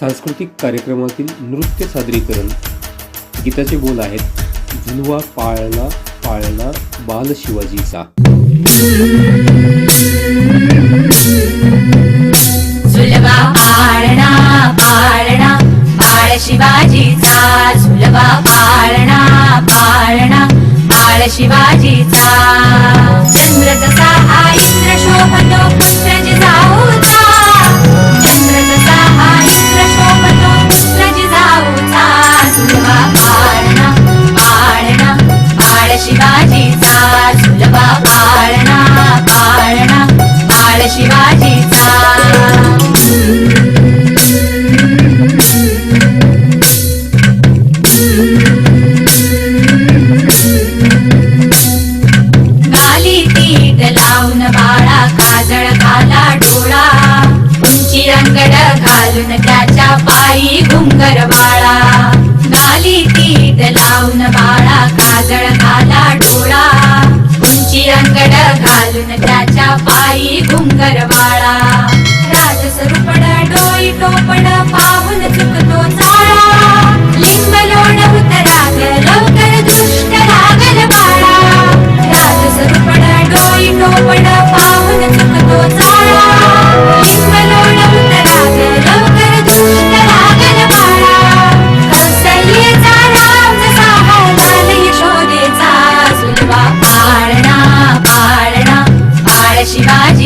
सांस्कृतिक कार्यक्रमातील नृत्य सादरीकरण. गीताचे बोल आहेत झुलवा पाळला पाळला बाल शिवाजीचा. झुलवा शिवाजीचा. झुलवा पाळणा पाळणा बाळ शिवाजी डोळा उंची रंगड घालून त्याच्या पायी घुंगर बाळा. गाली तीट लावून बाळा काजळ काला डोळा. उंची रंगड घालून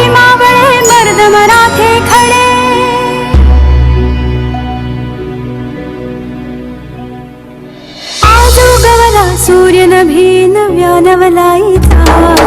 मराठी मावळे मर्द मराठी खडे. आज सूर्य नभी नव्या नवलाईचा